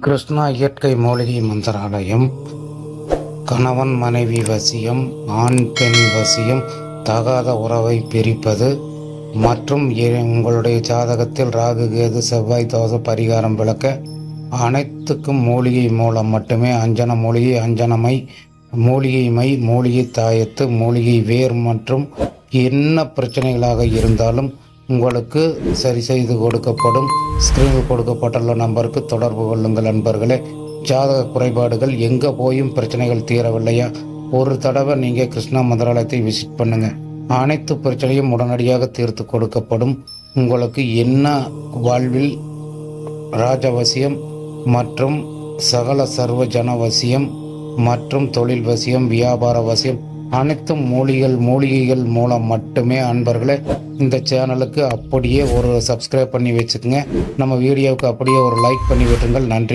கிருஷ்ணா இயற்கை மூலிகை மந்திராலயம் கணவன் மனைவி வசியம் ஆண் பெண் வசியம் தகாத உறவை பிரிப்பது மற்றும் உங்களுடைய ஜாதகத்தில் ராகு கேது செவ்வாய் தோசை பரிகாரம் விளக்க அனைத்துக்கும் மூலிகை மூலம் மட்டுமே அஞ்சன மூலிகை அஞ்சனமை மூலிகை மை மூலிகை தாயத்து மூலிகை வேர் மற்றும் என்ன பிரச்சனைகளாக இருந்தாலும் உங்களுக்கு சரி செய்து கொடுக்கப்படும். ஸ்கிரீனில் கொடுக்கப்பட்டுள்ள நம்பருக்கு தொடர்பு கொள்ளுங்கள் நண்பர்களே. ஜாதக குறைபாடுகள் எங்கே போயும் பிரச்சனைகள் தீரவில்லையா? ஒரு தடவை நீங்கள் கிருஷ்ணா மந்திராலயத்தை விசிட் பண்ணுங்க. அனைத்து பிரச்சனையும் உடனடியாக தீர்த்து கொடுக்கப்படும். உங்களுக்கு என்ன வாழ்வில் ராஜவசியம் மற்றும் சகல சர்வ ஜனவசியம் மற்றும் தொழில் வசியம் வியாபார வசியம் அனைத்தும் மூலிகள் மூலிகைகள் மூலம் மட்டுமே அன்பர்களே. இந்த சேனலுக்கு அப்படியே ஒரு சப்ஸ்கிரைப் பண்ணி வச்சுக்கோங்க. நம்ம வீடியோவுக்கு அப்படியே ஒரு லைக் பண்ணி விட்டுருங்கள். நன்றி.